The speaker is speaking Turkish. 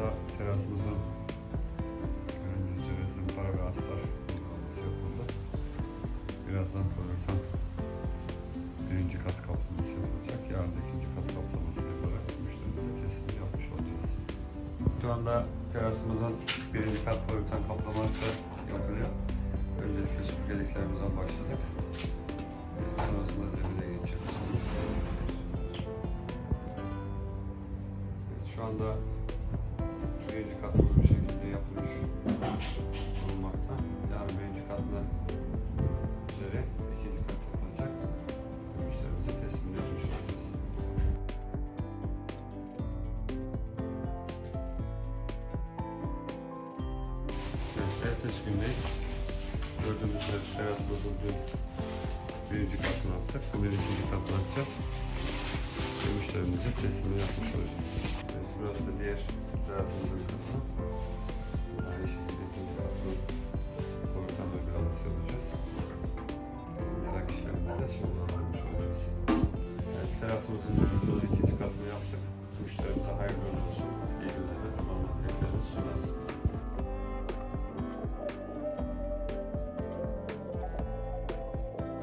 anda terasımızın gördüğünüz üzere zımpara ve astar uygulaması yapıldı. Birazdan projektör birinci kat kaplaması yapılacak. Yarın ikinci kat kaplaması yaparak müşterimize teslim yapmış olacağız. Şu anda terasımızın birinci kat projektör kaplaması yapılıyor. Öncelikle süpürgeliklerimizden başladık. Sonrasında zemine. Evet, şu anda ertesi gündeyiz. Gördüğünüz üzere terasımızın dün birinci katını attık. Bugün ikinci katını atacağız. Ve müşterimize teslim yapmış olacağız. Evet, burası da diğer terasımızın kısmı. Aynı şekilde ikinci katını ortam uygulaması yapacağız. Merak işlemimize sonlandırmış olacağız. Evet, terasımızın kısmının ikinci katını yaptık. Müşterimize hayırlı olsun. İyi günler de tamamladık. Sunarız.